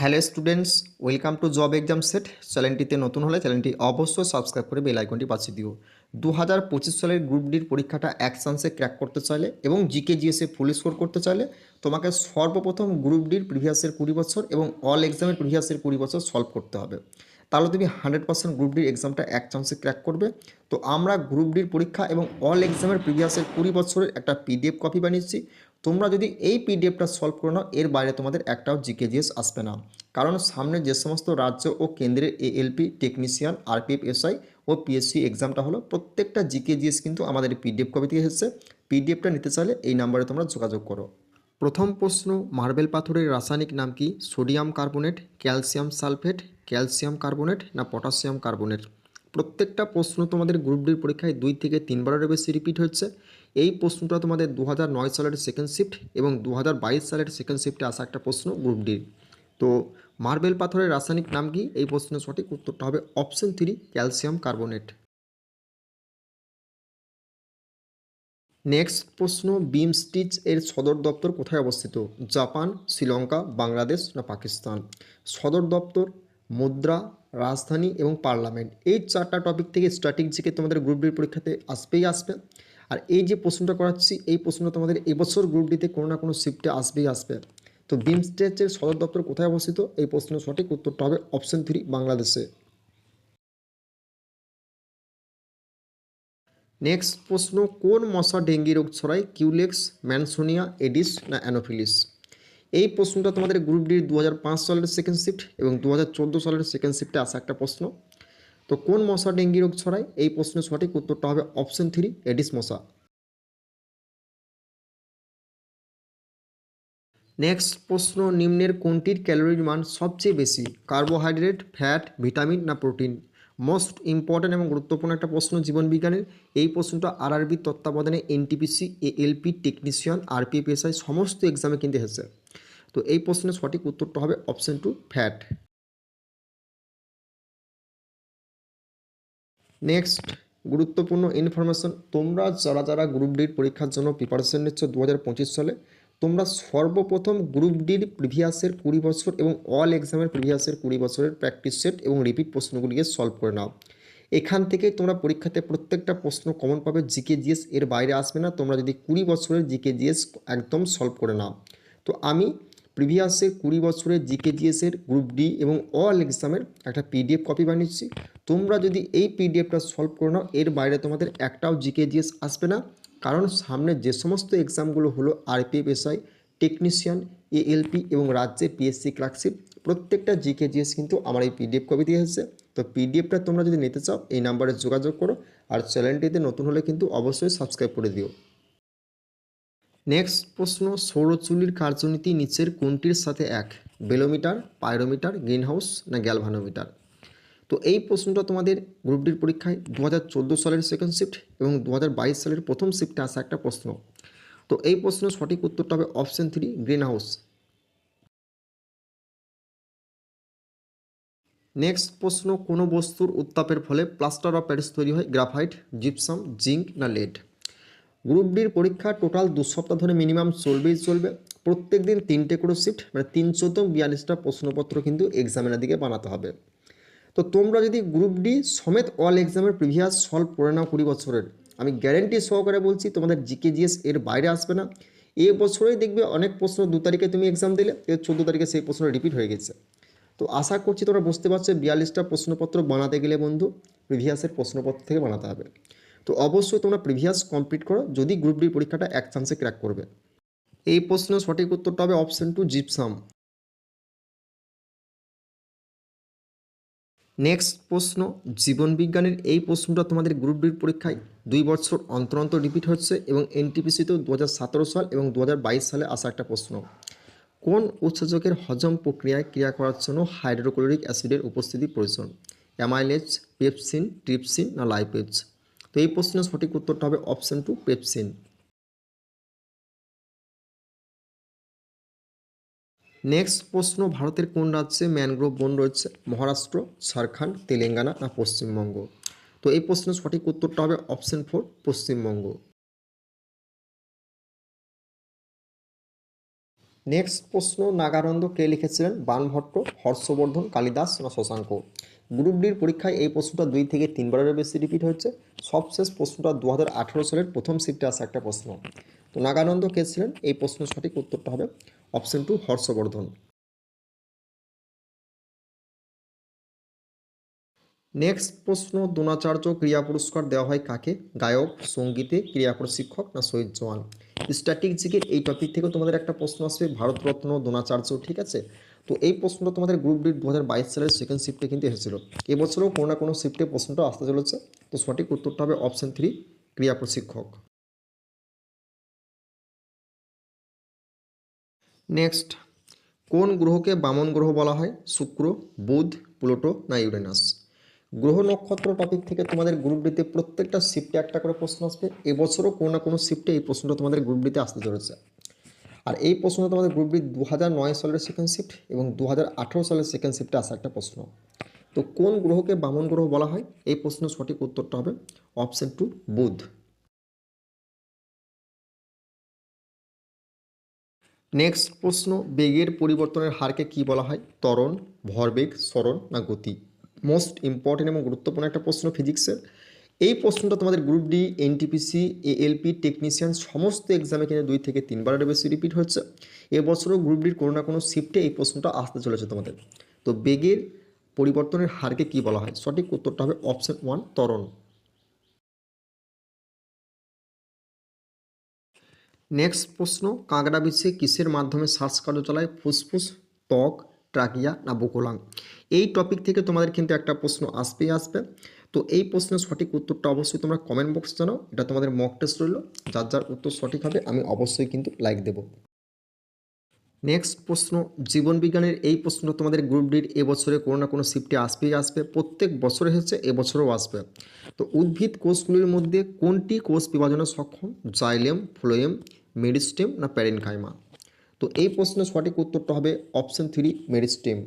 Hello students, welcome to job exam set. চ্যানেলটিতে নতুন হলে চ্যানেলটি অবশ্যই সাবস্ক্রাইব করে বেল আইকনটি পাঠিয়ে দিও। দু হাজার পঁচিশ সালের গ্রুপ ডির পরীক্ষাটা এক চান্সে ক্র্যাক করতে চাইলে এবং জিকে জিএসে ফুল স্কোর করতে চাইলে তোমাকে সর্বপ্রথম গ্রুপ ডির প্রিভিয়াসের কুড়ি বছর এবং অল এক্সামের প্রিভিয়াসের কুড়ি বছর সলভ করতে হবে। তাহলে তুমি হান্ড্রেড পার্সেন্ট গ্রুপ ডির এক্সামটা এক চান্সে ক্র্যাক করবে। তো আমরা গ্রুপ ডির পরীক্ষা এবং অল এক্সামের প্রিভিয়াসের কুড়ি বছরের একটা পিডিএফ কপি বানিয়েছি। তোমরা যদি এই পিডিএফটা সলভ করে নাও, এর বাইরে তোমাদের একটাও জিকে জিএস আসবে না। কারণ সামনে যে সমস্ত রাজ্য ও কেন্দ্রের এএলপি টেকনিশিয়ান আরপিএফ এসআই ও পিএসসি এক্সামটা হলো, প্রত্যেকটা জিকে জিএস কিন্তু আমাদের পিডিএফ কপি থেকে এসেছে। পিডিএফটা নিতে চাইলে এই নাম্বারে তোমরা যোগাযোগ করো। প্রথম প্রশ্ন, মার্বেল পাথরের রাসায়নিক নাম কি? Sodium carbonate, calcium sulphate, calcium carbonate না পটাশিয়াম কার্বোনেট? প্রত্যেকটা প্রশ্ন তোমাদের গ্রুপ ডির পরীক্ষায় দুই থেকে তিনবারের বেশি রিপিট হচ্ছে এই প্রশ্নটা তোমাদের দু সালের সেকেন্ড শিফট এবং দু হাজার বাইশ সালের সেকেন্ড শিফটে আসা একটা প্রশ্ন গ্রুপ ডির তো মার্বেল পাথরের রাসায়নিক নাম কি? এই প্রশ্নের সঠিক উত্তরটা হবে option three calcium carbonate next প্রশ্ন বিম স্টিচ এর সদর দপ্তর কোথায় অবস্থিত? জাপান, শ্রীলঙ্কা, বাংলাদেশ না পাকিস্তান? সদর দপ্তর, মুদ্রা, রাজধানী এবং পার্লামেন্ট। এই চারটা টপিক থেকে স্ট্যাটিক জিকে তোমাদের গ্রুপ ডির পরীক্ষাতে আসবেই আসবে। আর এই যে প্রশ্নটা করাচ্ছি, এই প্রশ্নটা তোমাদের এবছর গ্রুপ ডিতে কোনো না কোনো শিফটে আসবেই আসবে। তো বিম স্টেচের সদর দপ্তর কোথায় অবস্থিত? এই প্রশ্নের সঠিক উত্তরটা হবে অপশন থ্রি বাংলাদেশে। নেক্সট প্রশ্ন, কোন মশা ডেঙ্গি রোগ ছড়ায়? কিউলেক্স ম্যানসোনিয়া এডিস না অ্যানোফিলিস এই প্রশ্নটা তোমাদের গ্রুপ ডির দু হাজার পাঁচ সালের সেকেন্ড শিফট এবং দু হাজার চোদ্দ সালের সেকেন্ড শিফটে আসা একটা প্রশ্ন। তো কোন মশা ডেঙ্গি রোগ ছড়ায়? এই প্রশ্নের সঠিক উত্তরটা হবে অপশন থ্রি এডিস মশা। নেক্সট প্রশ্ন, নিম্নের কোনটির ক্যালোরির মান সবচেয়ে বেশি? কার্বোহাইড্রেট ফ্যাট ভিটামিন না প্রোটিন মোস্ট ইম্পর্ট্যান্ট এবং গুরুত্বপূর্ণ একটা প্রশ্ন জীবনবিজ্ঞানের। এই প্রশ্নটা আরআরবির তত্ত্বাবধানে এনটিপিসি এএলপি টেকনিশিয়ান আরপিএফএসআই সমস্ত এক্সামে কিন্তু এসেছে। তো এই প্রশ্নের সঠিক উত্তরটা হবে অপশন টু ফ্যাট নেক্সট গুরুত্বপূর্ণ ইনফরমেশন তোমরা যারা যারা গ্রুপ ডির পরীক্ষার জন্য প্রিপারেশন নিচ্ছ দু হাজার পঁচিশ সালে, তোমরা সর্বপ্রথম গ্রুপ ডির প্রিভিয়াসের কুড়ি বছর এবং অল এক্সামের প্রিভিয়াসের কুড়ি বছরের প্র্যাকটিস সেট এবং রিপিট প্রশ্নগুলিকে সলভ করে নাও। এখান থেকেই তোমরা পরীক্ষাতে প্রত্যেকটা প্রশ্ন কমন পাবে জিকে জিএস এর বাইরে আসবে না, তোমরা যদি কুড়ি বছরের জিকে জিএস একদম সলভ করে নাও। তো আমি প্রিভিয়াসের কুড়ি বছরের জিকে জিএসের গ্রুপ ডি এবং অল এক্সামের একটা পিডিএফ কপি বানিয়েছি। তোমরা যদি এই পিডিএফটা সলভ করে নাও, এর বাইরে তোমাদের একটাও জিকে জিএস আসবে না। কারণ সামনে যে সমস্ত এক্সামগুলো হলো আরপিএফ, এসআই, টেকনিশিয়ান, এএলপি এবং রাজ্যের পিএসসি ক্লার্কশিপ, প্রত্যেকটা জিকে জিএস কিন্তু আমার এই পিডিএফ কপি দিয়ে এসেছে। তো পিডিএফটা তোমরা যদি নিতে চাও, এই নাম্বারে যোগাযোগ করো আর চ্যানেলটিতে নতুন হলে কিন্তু অবশ্যই সাবস্ক্রাইব করে দিও। নেক্সট প্রশ্ন সৌরচুল্লির কার্যনীতি নিচের কোনটির সাথে এক? বেলোমিটার, পাইরোমিটার, গ্রিনহাউস না গ্যালভানোমিটার? তো এই প্রশ্নটা তোমাদের গ্রুপ ডির পরীক্ষায় দু হাজার চোদ্দ সালের সেকেন্ড শিফট এবং দু হাজার বাইশ সালের প্রথম শিফটে আসা একটা প্রশ্ন। তো এই প্রশ্নের সঠিক উত্তরটা হবে option three greenhouse next প্রশ্ন, কোনো বস্তুর উত্তাপের ফলে প্লাস্টার অফ প্যারিস তৈরি হয় গ্রাফাইট, জিপসাম জিঙ্ক না লেড? গ্রুপ ডির পরীক্ষা টোটাল দু সপ্তাহ ধরে মিনিমাম চলবেই চলবে। প্রত্যেক দিন তিনটে করে শিফট মানে তিন চোদ্দ বিয়াল্লিশটা প্রশ্নপত্র কিন্তু এক্সামিনার দিকে বানাতে হবে। তো তোমরা যদি গ্রুপ ডি সমেত অল এক্সামের প্রিভিয়াস সলভ করে নাও কুড়ি বছরের, আমি গ্যারেন্টি সহকারে বলছি তোমাদের জিকে জিএস এর বাইরে আসবে না। এ বছরেই দেখবে অনেক প্রশ্ন দু তারিখে তুমি এক্সাম দিলে এর চোদ্দ তারিখে সেই প্রশ্ন রিপিট হয়ে গেছে। তো আশা করছি তোমরা বুঝতে পারছ, বিয়াল্লিশটা প্রশ্নপত্র বানাতে গেলে বন্ধু প্রিভিয়াসের প্রশ্নপত্র থেকে বানাতে হবে। তো অবশ্যই তোমরা প্রিভিয়াস কমপ্লিট করো, যদি গ্রুপ ডি পরীক্ষাটা এক চান্সে ক্র্যাক করবে। এই প্রশ্নের সঠিক উত্তরটা হবে অপশন টু জিপসাম নেক্সট প্রশ্ন জীবনবিজ্ঞানের এই প্রশ্নটা তোমাদের গ্রুপ ডির পরীক্ষায় দুই বছর অন্তর অন্তর রিপিট হচ্ছে এবং এনটিপিসিতেও দু সাল এবং দু হাজার বাইশ সালে আসা একটা প্রশ্ন। কোন উৎসেচকের হজম প্রক্রিয়ায় ক্রিয়া করার জন্য হাইড্রোক্লোরিক অ্যাসিডের উপস্থিতি প্রয়োজন? অ্যামাইলেজ, পেপসিন, ট্রিপসিন না লাইপেজ তো এই প্রশ্নের সঠিক উত্তরটা হবে অপশন টু পেপসিন নেক্সট প্রশ্ন, ভারতের কোন রাজ্যে ম্যানগ্রোভ বন রয়েছে? মহারাষ্ট্র, ঝাড়খণ্ড, তেলেঙ্গানা না পশ্চিমবঙ্গ? তো এই প্রশ্নের সঠিক উত্তরটা হবে অপশন ফোর পশ্চিমবঙ্গ। নেক্সট প্রশ্ন নাগানন্দ কে লিখেছিলেন? বানভট্ট, হর্ষবর্ধন, কালিদাস না শশাঙ্ক? গ্রুপ ডির পরীক্ষায় এই প্রশ্নটা দুই থেকে তিনবারের বেশি রিপিট হয়েছে। সবশেষ প্রশ্নটা দু হাজার আঠেরো সালের প্রথম শিফটে আসা একটা প্রশ্ন। তো নাগানন্দ কে ছিলেন? এই প্রশ্নের সঠিক উত্তরটা হবে অপশন টু হর্ষবর্ধন। নেক্সট প্রশ্ন, দ্রোণাচার্য ক্রিয়া পুরস্কার দেওয়া হয় কাকে? গায়ক, সঙ্গীতে ক্রিয়া প্রশিক্ষক না শহীদ জওয়ান? স্ট্যাটিক জিকের এই টপিক থেকে তোমাদের একটা প্রশ্ন আসবে, ভারতরত্ন, দ্রোণাচার্য, ঠিক আছে? তো এই প্রশ্নটা তোমাদের গ্রুপ ডি দু হাজার বাইশ সালের সেকেন্ড শিফটে কিন্তু এসেছিল। এবছরও কোনো না কোনো শিফটে প্রশ্নটা আসতে চলেছে। তো সঠিক উত্তরটা হবে অপশন থ্রি ক্রিয়া প্রশিক্ষক। নেক্সট কোন গ্রহকে বামন গ্রহ বলা হয়? শুক্র, বুধ, প্লুটো না ইউরেনাস? গ্রহ নক্ষত্র টপিক থেকে তোমাদের গ্রুপ ডিতে প্রত্যেকটা শিফটে একটা করে প্রশ্ন আসবে। এবছরও কোনো না কোনো শিফটে এই প্রশ্নটা তোমাদের গ্রুপ ডিতে আসতে চলেছে। আর এই প্রশ্নটা তোমাদের গ্রুপ ডি দু সালের সেকেন্ড শিফট এবং দু হাজার আঠেরো সালের সেকেন্ড শিফটে আসা একটা প্রশ্ন। তো কোন গ্রহকে বামন গ্রহ বলা হয়? এই প্রশ্নের সঠিক উত্তরটা হবে অপশন টু বুধ। নেক্সট প্রশ্ন, বেগের পরিবর্তনের হারকে কি বলা হয়? ত্বরণ, ভরবেগ সরণ না গতি। মোস্ট ইম্পর্টেন্ট এবং গুরুত্বপূর্ণ একটা প্রশ্ন ফিজিক্সের এই প্রশ্নটা তোমাদের group D NTPC ALP technician সমস্ত এক্সামে কিন্তু দুই থেকে তিনবারের বেশি রিপিট হচ্ছে এবছরও গ্রুপ ডির কোনো না কোনো শিফটে এই প্রশ্নটা আসতে চলেছে তোমাদের। তো বেগের পরিবর্তনের হারকে কি বলা হয়? সঠিক উত্তরটা হবে অপশন ওয়ান ত্বরণ। নেক্সট প্রশ্ন, কাঁকড়া বিশ্বে কিসের মাধ্যমে শ্বাসকার্য চালায় ফুসফুস, ত্বক ট্রাকিয়া না বুকোলাং? এই টপিক থেকে তোমাদের কিন্তু একটা প্রশ্ন আসবেই আসবে। তো এই প্রশ্নের সঠিক উত্তরটা অবশ্যই তোমরা কমেন্ট বক্স জানাও। এটা তোমাদের মক টেস্ট রইল। যার যার উত্তর সঠিক হবে, আমি অবশ্যই কিন্তু লাইক দেব। নেক্সট প্রশ্ন জীবনবিজ্ঞানের এই প্রশ্ন তোমাদের গ্রুপ ডির এবছরে কোনো না কোনো শিফটে আসবেই আসবে। প্রত্যেক বছরে হচ্ছে, এবছরও আসবে। তো উদ্ভিদ কোষগুলির মধ্যে কোনটি কোষ বিভাজনে সক্ষম? জাইলেম, ফ্লোয়েম, মেরিস্টেম না প্যারেনকাইমা? তো এই প্রশ্নের সঠিক উত্তরটা হবে অপশন থ্রি মেরিস্টেম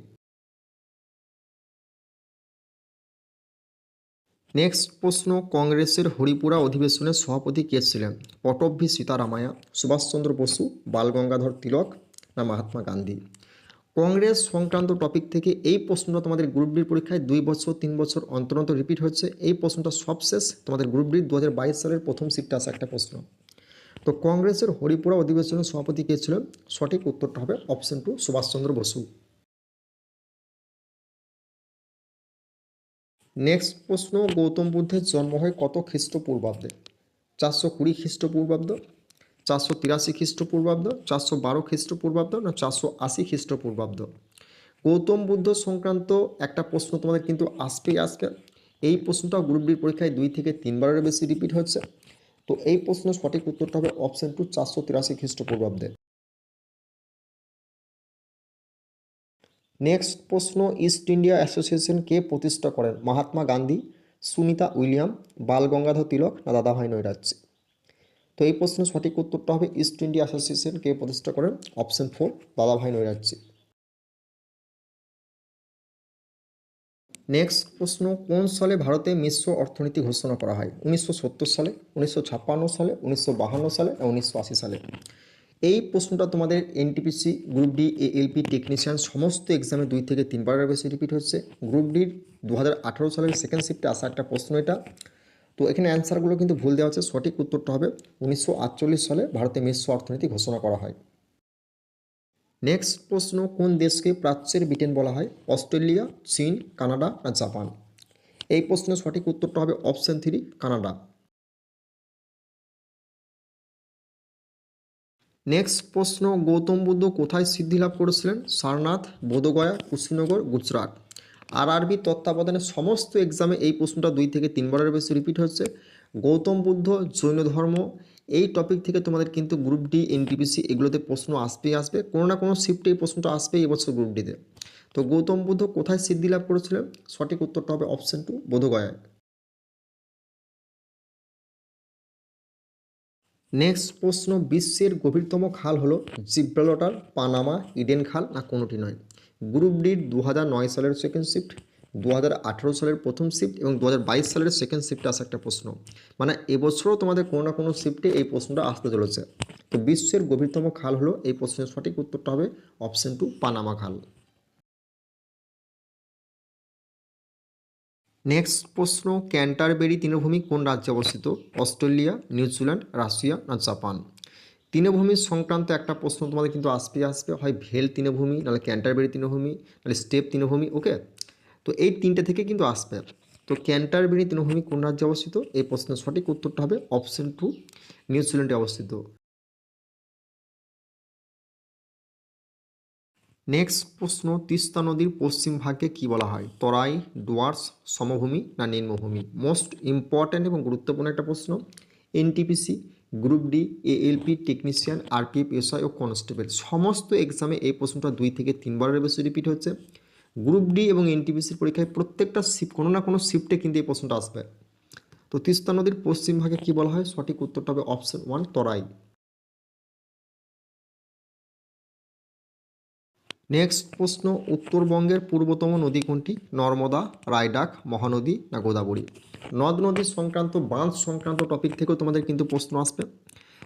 নেক্সট প্রশ্ন, কংগ্রেসের হরিপুরা অধিবেশনের সভাপতি কে ছিলেন? পটভি সীতারামায়া সুভাষচন্দ্র বসু বালগঙ্গাধর তিলক না মহাত্মা গান্ধী? কংগ্রেস সংক্রান্ত টপিক থেকে এই প্রশ্নটা তোমাদের গ্রুপ ডির পরীক্ষায় দুই বছর, তিন বছর অন্তর অন্তর রিপিট হচ্ছে। এই প্রশ্নটা সবশেষ তোমাদের গ্রুপ ডির দু সালের প্রথম সিটটা আসা একটা প্রশ্ন। তো কংগ্রেসের হরিপুরা অধিবেশনের সভাপতি কে ছিলেন? সঠিক উত্তরটা হবে option two Subhas Chandra Bose. Next প্রশ্ন, গৌতম বুদ্ধের জন্ম হয় কত খ্রিস্টপূর্বাব্দে? চারশো কুড়ি খ্রিস্টপূর্বাব্দ, চারশো তিরাশি খ্রিস্টপূর্বাব্দ, চারশো বারো খ্রিস্টপূর্বাব্দ, না চারশো আশি খ্রিস্টপূর্বাব্দ? গৌতম বুদ্ধ সংক্রান্ত একটা প্রশ্ন তোমাদের কিন্তু আসবেই আসবে এই প্রশ্নটা গ্রুপ ডির পরীক্ষায় দুই থেকে তিনবারের বেশি রিপিট হচ্ছে। তো এই প্রশ্নের সঠিক উত্তরটা হবে অপশন টু চারশো তিরাশি খ্রিস্টপূর্বাব্দে। নেক্সট প্রশ্ন ইস্ট ইন্ডিয়া অ্যাসোসিয়েশন কে প্রতিষ্ঠা করেন? মহাত্মা গান্ধী, সুনিতা উইলিয়াম, বাল গঙ্গাধর তিলক না দাদাভাই নৈরাজ্য? তো এই প্রশ্নের সঠিক উত্তরটা হবে ইস্ট ইন্ডিয়া অ্যাসোসিয়েশন কে প্রতিষ্ঠা করেন অপশন ফোর দাদাভাই নৈরাজ্য। নেক্সট প্রশ্ন, কোন সালে ভারতে মিশ্র অর্থনীতি ঘোষণা করা হয়? উনিশশো সত্তর সালে, উনিশশো ছাপ্পান্ন সালে, উনিশশো সালে এবং উনিশশো সালে? এই প্রশ্নটা তোমাদের NTPC group D ALP technician সমস্ত এক্সামে দুই থেকে তিনবারের বেশি রিপিট হচ্ছে। গ্রুপ ডির দু সালের সেকেন্ড শিফটে আসা একটা প্রশ্ন এটা। তো এখানে অ্যান্সারগুলো কিন্তু ভুল দেওয়া আছে, সঠিক উত্তরটা হবে উনিশশো আটচল্লিশ সালে ভারতে মিশ্র অর্থনীতি ঘোষণা করা হয়। নেক্সট প্রশ্ন, কোন দেশকে প্রাচ্যের ব্রিটেন বলা হয়? অস্ট্রেলিয়া, চীন, কানাডা না জাপান? এই প্রশ্নের সঠিক উত্তরটা হবে অপশন থ্রি, কানাডা। নেক্সট প্রশ্ন, গৌতম বুদ্ধ কোথায় সিদ্ধি লাভ করেছিলেন? সারনাথ, বোধগয়া, কুশীনগর, গুজরাট। আর আরবি তত্ত্বাবধানে সমস্ত এক্সামে এই প্রশ্নটা দুই থেকে তিনবারের বেশি রিপিট হচ্ছে গৌতম বুদ্ধ জৈন ধর্ম এই টপিক থেকে তোমাদের কিন্তু গ্রুপ ডি এনটিপিসি এগুলোতে প্রশ্ন আসবেই আসবে। কোনো না কোনো শিফটে এই প্রশ্নটা আসবেই এবছর গ্রুপ ডিতে তো। গৌতম বুদ্ধ কোথায় সিদ্ধি লাভ করেছিলেন? সঠিক উত্তরটা হবে অপশন টু বোধগয়ায়। নেক্সট প্রশ্ন, বিশ্বের গভীরতম খাল হলো জিব্রালটার, পানামা, ইডেন খাল না কোনোটি নয়। গ্রুপ ডির দু সালের সেকেন্ড শিফট দু হাজার আঠেরো সালের প্রথম শিফট এবং দু হাজার বাইশ সালের সেকেন্ড শিফটে আসা একটা প্রশ্ন। মানে এবছরও তোমাদের কোনো না কোনো শিফটে এই প্রশ্নটা আসতে চলেছে। তো বিশ্বের গভীরতম খাল হলো এই প্রশ্নের সঠিক উত্তরটা হবে অপশন টু পানামা খাল। নেক্সট প্রশ্ন, ক্যান্টারবেরি তৃণভূমি কোন রাজ্যে অবস্থিত? অস্ট্রেলিয়া নিউজিল্যান্ড রাশিয়া না জাপান? তৃণভূমি সংক্রান্ত একটা প্রশ্ন তোমাদের কিন্তু আসবে আসবে। হয় ভেল তৃণভূমি, নাহলে ক্যান্টারবেরি তৃণভূমি, নাহলে স্টেপ তৃণভূমি ওকে তো এই তিনটে থেকে কিন্তু আসবে। তো ক্যান্টারবেরি তৃণভূমি কোন রাজ্যে অবস্থিত? এই প্রশ্নের সঠিক উত্তরটা হবে অপশন টু নিউজিল্যান্ডে অবস্থিত। নেক্সট প্রশ্ন, তিস্তা নদীর পশ্চিম ভাগকে কি বলা হয়? তরাই, ডুয়ার্স, সমভূমি না নিম্নভূমি? মোস্ট ইম্পর্ট্যান্ট এবং গুরুত্বপূর্ণ একটা প্রশ্ন NTPC group D ALP technician RPF SI ও কনস্টেবল সমস্ত এক্সামে এই প্রশ্নটা দুই থেকে তিনবারের বেশি রিপিট হচ্ছে। গ্রুপ ডি এবং এনটিপিসির পরীক্ষায় প্রত্যেকটা শিফট, কোনো না কোনো শিফটে কিন্তু এই প্রশ্নটা আসবে। তো তিস্তা নদীর পশ্চিম ভাগে কী বলা হয়? সঠিক উত্তরটা হবে অপশন ওয়ান, তরাই। নেক্সট প্রশ্ন, উত্তরবঙ্গের পূর্বতম নদী কোনটি? নর্মদা, রায়ডাক, মহানদী না গোদাবরী? নদ নদী সংক্রান্ত, বাঁধ সংক্রান্ত টপিক থেকেও তোমাদের কিন্তু প্রশ্ন আসবে।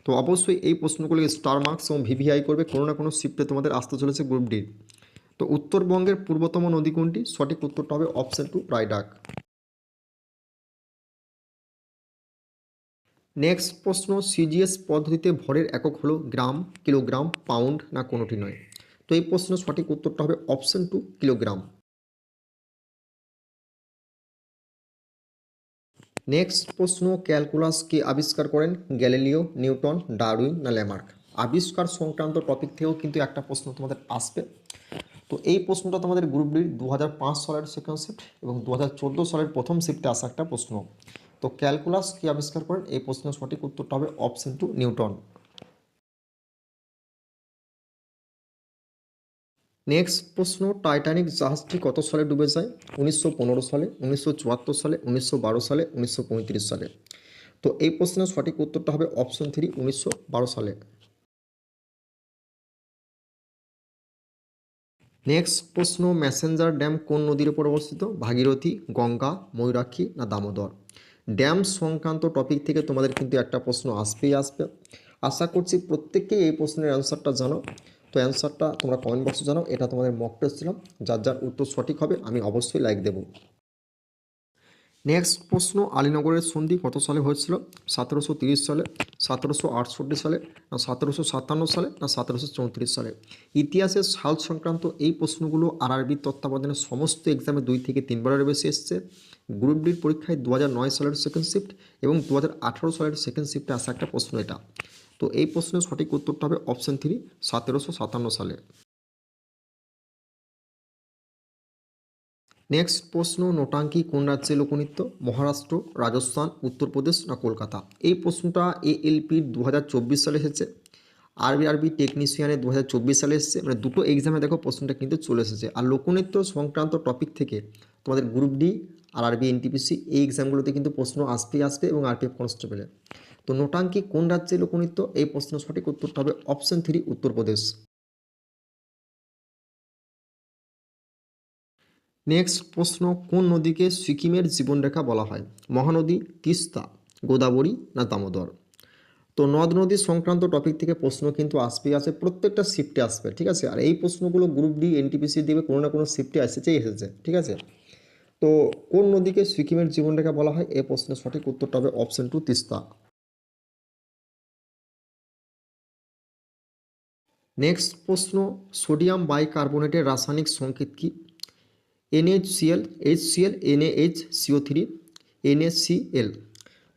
তো অবশ্যই এই প্রশ্নগুলি স্টার মার্কস এবং ভিভিআই করবে, কোনো না কোনো শিফটে তোমাদের আসতে চলেছে গ্রুপ ডি তো উত্তরবঙ্গের পূর্বতম নদী কোনটি? সঠিক উত্তরটা হবে অপশন টু রায়ডাক। নেক্সট প্রশ্ন সিজিএস পদ্ধতিতে ভরের একক হলো গ্রাম, কিলোগ্রাম পাউন্ড না কোনোটি নয়? তো এই প্রশ্নের সঠিক উত্তরটা হবে অপশন টু কিলোগ্রাম। নেক্সট প্রশ্ন ক্যালকুলাস কে আবিষ্কার করেন গ্যালিলিও, নিউটন, ডারউইন না ল্যামার্ক? আবিষ্কার সংক্রান্ত টপিক থেকেও কিন্তু একটা প্রশ্ন তোমাদের আসবে। তো এই প্রশ্নটা তোমাদের গ্রুপ ডির দু সালের সেকেন্ড শিফট এবং দুহাজার চোদ্দ সালের প্রথম শিফটে আসা একটা প্রশ্ন। তো ক্যালকুলাস কে আবিষ্কার করেন? এই প্রশ্নের সঠিক উত্তরটা হবে অপশন টু নিউটন নেক্সট প্রশ্ন টাইটানিক জাহাজটি কত সালে ডুবে যায়? উনিশশো পনেরো সালে, উনিশশো চুয়াত্তর সালে, উনিশশো বারো সালে, উনিশশো পঁয়ত্রিশ সালে। তো এই প্রশ্নের সঠিক উত্তরটা হবে অপশন থ্রি উনিশশো বারো সালে। নেক্সট প্রশ্ন ম্যাসেঞ্জার ড্যাম কোন নদীর উপর অবস্থিত? ভাগীরথী, গঙ্গা, ময়ূরাক্ষী না দামোদর? ড্যাম সংক্রান্ত টপিক থেকে তোমাদের কিন্তু একটা প্রশ্ন আসবেই আসবে। আশা করছি প্রত্যেকেই এই প্রশ্নের অ্যান্সারটা জানো। তো অ্যান্সারটা তোমরা কমেন্ট বক্সে জানাও, এটা তোমাদের মক টেস্ট ছিলাম। যার যার উত্তর সঠিক হবে, আমি অবশ্যই লাইক দেব। নেক্সট প্রশ্ন, আলীনগরের সন্ধি কত সালে হয়েছিল? সতেরোশো তিরিশ সালে, সতেরোশো আটষট্টি সালে, না সতেরোশো সাতান্ন সালে, না সতেরোশো চৌত্রিশ সালে? ইতিহাসের সাল সংক্রান্ত এই প্রশ্নগুলো আরআরবির তত্ত্বাবধানে সমস্ত এক্সামে দুই থেকে তিনবারের বেশি এসছে। গ্রুপ ডির পরীক্ষায় দু সালের সেকেন্ড শিফট এবং দু হাজার আঠারো সালের সেকেন্ড শিফটে আসা একটা প্রশ্ন এটা। তো এই প্রশ্নের সঠিক উত্তরটা হবে অপশন থ্রি সতেরোশো সাতান্ন সালে। নেক্সট প্রশ্ন, নোটাঙ্কি কোন রাজ্যে লোকনৃত্য? মহারাষ্ট্র, রাজস্থান, উত্তরপ্রদেশ না কলকাতা? এই প্রশ্নটা এএলপির দু হাজার চব্বিশ সালে এসেছে। আরবি আরবি টেকনিশিয়ানে দু হাজার চব্বিশ সালে এসেছে। মানে দুটো এক্সামে দেখো প্রশ্নটা কিন্তু চলে এসেছে। আর লোকনৃত্য সংক্রান্ত টপিক থেকে তোমাদের গ্রুপ ডি আর আরবি এনটিপিসি এই এক্সামগুলোতে কিন্তু প্রশ্ন আসবেই আসবে এবং আরপিএফ কনস্টেবলে তো নোটাঙ্কি কোন রাজ্যে লোকনৃত্য? এই প্রশ্নের সঠিক উত্তরটা হবে অপশন থ্রি উত্তরপ্রদেশ। নেক্সট প্রশ্ন, কোন নদীকে সিকিমের জীবনরেখা বলা হয়? মহানদী, তিস্তা, গোদাবরী না দামোদর? তো নদ নদী সংক্রান্ত টপিক থেকে প্রশ্ন কিন্তু আসবে আসে প্রত্যেকটা শিফটে আসবে, ঠিক আছে? আর এই প্রশ্নগুলো গ্রুপ ডি এনটিপিসি দিবে কোনো না কোনো শিফটে এসেছেই এসেছে ঠিক আছে? তো কোন নদীকে সিকিমের জীবনরেখা বলা হয়? এই প্রশ্নের সঠিক উত্তরটা হবে অপশন টু তিস্তা। নেক্সট প্রশ্ন সোডিয়াম বাইকার্বনেটের রাসায়নিক সংকেত কি? NHCL HCL NAH CO three NACL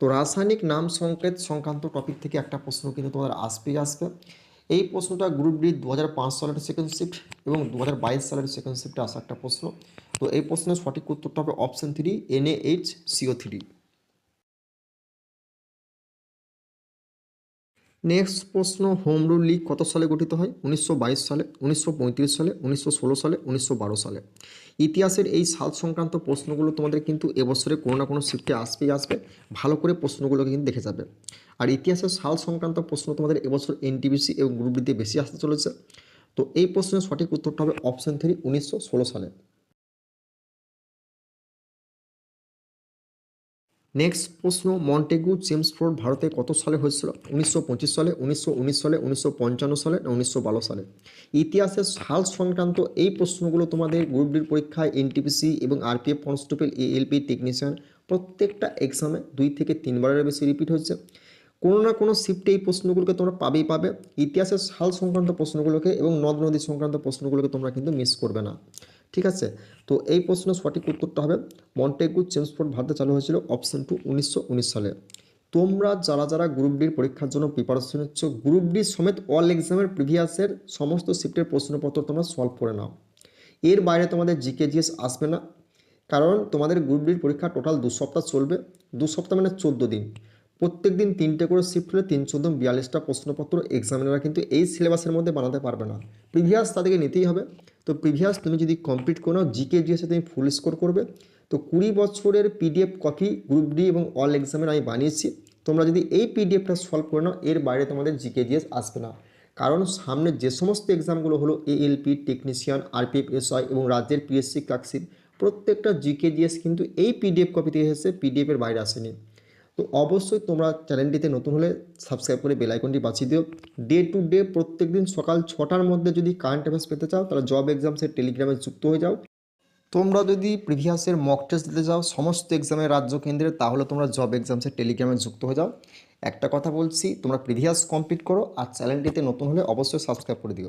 তো রাসায়নিক নাম সংকেত সংক্রান্ত টপিক থেকে একটা প্রশ্ন কিন্তু তোমাদের আসবেই আসবে। এই প্রশ্নটা গ্রুপ ডি দু হাজার পাঁচ সালের সেকেন্ড শিফট এবং দু হাজার বাইশ সালের সেকেন্ড শিফটে আসা একটা প্রশ্ন। তো এই প্রশ্নের সঠিক উত্তরটা হবে option three N A H C O three next প্রশ্ন হোম রুল লিগ কত সালে গঠিত হয়? উনিশশো বাইশ সালে, উনিশশো পঁয়ত্রিশ সালে, উনিশশো ষোলো সালে, উনিশশো বারো সালে। ইতিহাসের এই সাল সংক্রান্ত প্রশ্নগুলো তোমাদের কিন্তু এবছরে কোনো না কোনো শিফটে আসবেই আসবে। ভালো করে প্রশ্নগুলোকে কিন্তু দেখে যাবে। আর ইতিহাসের সাল সংক্রান্ত প্রশ্ন তোমাদের এবছর এনটিবিসি এবং গ্রুপ ডিতে বেশি আসতে চলেছে। তো এই প্রশ্নের সঠিক উত্তরটা হবে অপশন থ্রি উনিশশো ষোলো সালে। নেক্সট প্রশ্ন মন্টেগু চেমসফোর্ড ভারতে কত সালে হয়েছিল? উনিশশো পঁচিশ সালে, উনিশশো উনিশ সালে, উনিশশো পঞ্চান্ন সালে না উনিশশো বারো সালে? ইতিহাসের সাল সংক্রান্ত এই প্রশ্নগুলো তোমাদের গ্রুপ ডির পরীক্ষায় এনটিপিসি এবং আরপিএফ কনস্টেবল এএলপি টেকনিশিয়ান প্রত্যেকটা এক্সামে দুই থেকে তিনবারের বেশি রিপিট হচ্ছে কোনো না কোনো শিফটে এই প্রশ্নগুলোকে তোমরা পাবেই পাবে। ইতিহাসের সাল সংক্রান্ত প্রশ্নগুলোকে এবং নদ নদী সংক্রান্ত প্রশ্নগুলোকে তোমরা কিন্তু মিস করবে না। ঠিক আছে? তো এই প্রশ্নের সঠিক উত্তরটা হবে মন্টেগু চেমসফোর্ড ভারতে চালু হয়েছিল অপশন টু উনিশশো উনিশ সালে। তোমরা যারা যারা গ্রুপ ডির পরীক্ষার জন্য প্রিপারেশন হচ্ছ গ্রুপ ডি সমেত অল এক্সামের প্রিভিয়াসের সমস্ত শিফটের প্রশ্নপত্র তোমরা সলভ করে নাও। এর বাইরে তোমাদের জিকে জিএস আসবে না। কারণ তোমাদের গ্রুপ ডির পরীক্ষা টোটাল দু সপ্তাহ চলবে। দু সপ্তাহ মানে চোদ্দ দিন। প্রত্যেক দিন তিনটে করে শিফট হলে তিন চোদ্দ বিয়াল্লিশটা প্রশ্নপত্র এক্সামিনাররা কিন্তু এই সিলেবাসের মধ্যে বানাতে পারবে না। প্রিভিয়াস তাদেরকে নিতেই হবে। তো প্রিভিয়াস তুমি যদি কমপ্লিট করে জিকে জিএসে তুমি ফুল স্কোর করবে। তো কুড়ি বছরের পিডিএফ কপি গ্রুপ ডি এবং অল এক্সামের আমি বানিয়েছি। তোমরা যদি এই পিডিএফটা সলভ করে নাও, এর বাইরে তোমাদের জিকে জিএস আসবে না। কারণ সামনে যে সমস্ত এক্সামগুলো হলো এএলপি টেকনিশিয়ান আরপিএফ এসআই এবং রাজ্যের পিএসসি ক্লার্কশিপ প্রত্যেকটা জিকে জিএস কিন্তু এই পিডিএফ কপিতে এসেছে পিডিএফের বাইরে আসেনি। তো অবশ্যই তোমরা চ্যানেলটিতে নতুন হলে সাবস্ক্রাইব করে বেল আইকনটি বাঁচিয়ে দিও। ডে টু ডে প্রত্যেক দিন সকাল ছটার মধ্যে যদি কারেন্ট অ্যাফেয়ার্স পেতে চাও, তাহলে জব এক্সামসের টেলিগ্রামে যুক্ত হয়ে যাও। তোমরা যদি প্রিভিয়াসের মক টেস্ট দিতে যাও সমস্ত এক্সামের রাজ্য কেন্দ্রে, তাহলে তোমরা জব এক্সামসের টেলিগ্রামে যুক্ত হয়ে যাও। একটা কথা বলছি, তোমরা প্রিভিয়াস কমপ্লিট করো আর চ্যানেলটিতে নতুন হলে অবশ্যই সাবস্ক্রাইব করে দিও।